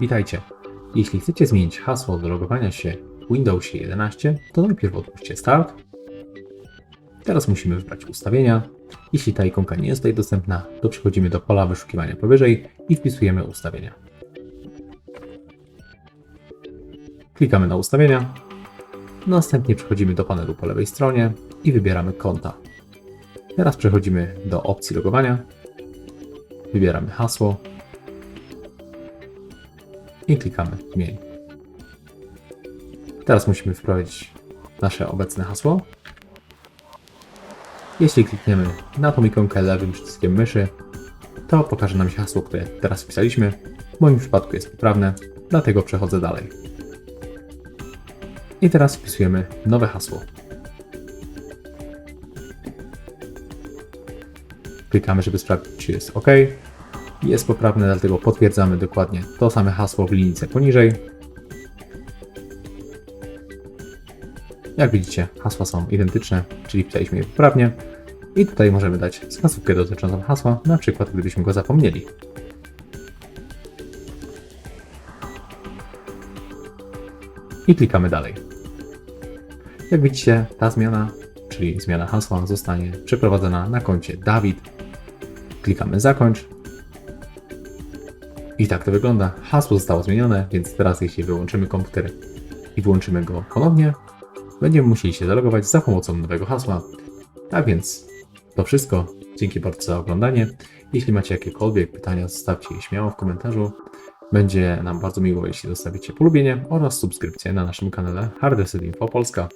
Witajcie. Jeśli chcecie zmienić hasło do logowania się w Windowsie 11, to najpierw odpuśćcie Start. Teraz musimy wybrać ustawienia. Jeśli ta ikonka nie jest tutaj dostępna, to przechodzimy do pola wyszukiwania powyżej i wpisujemy ustawienia. Klikamy na ustawienia. Następnie przechodzimy do panelu po lewej stronie i wybieramy konta. Teraz przechodzimy do opcji logowania. Wybieramy hasło i klikamy zmień. Teraz musimy wprowadzić nasze obecne hasło. Jeśli klikniemy na tą ikonkę lewym przyciskiem myszy, to pokaże nam się hasło, które teraz wpisaliśmy. W moim przypadku jest poprawne, dlatego przechodzę dalej. I teraz wpisujemy nowe hasło. Klikamy, żeby sprawdzić, czy jest OK. Jest poprawne, dlatego potwierdzamy dokładnie to same hasło w linijce poniżej. Jak widzicie, hasła są identyczne, czyli wpisaliśmy je poprawnie. I tutaj możemy dać wskazówkę dotyczącą hasła, na przykład gdybyśmy go zapomnieli. I klikamy dalej. Jak widzicie, ta zmiana, czyli zmiana hasła, zostanie przeprowadzona na koncie Dawid. Klikamy zakończ. I tak to wygląda. Hasło zostało zmienione, więc teraz jeśli wyłączymy komputer i włączymy go ponownie, będziemy musieli się zalogować za pomocą nowego hasła. Tak więc to wszystko. Dzięki bardzo za oglądanie. Jeśli macie jakiekolwiek pytania, zostawcie je śmiało w komentarzu. Będzie nam bardzo miło, jeśli zostawicie polubienie oraz subskrypcję na naszym kanale Hardest Info Polska.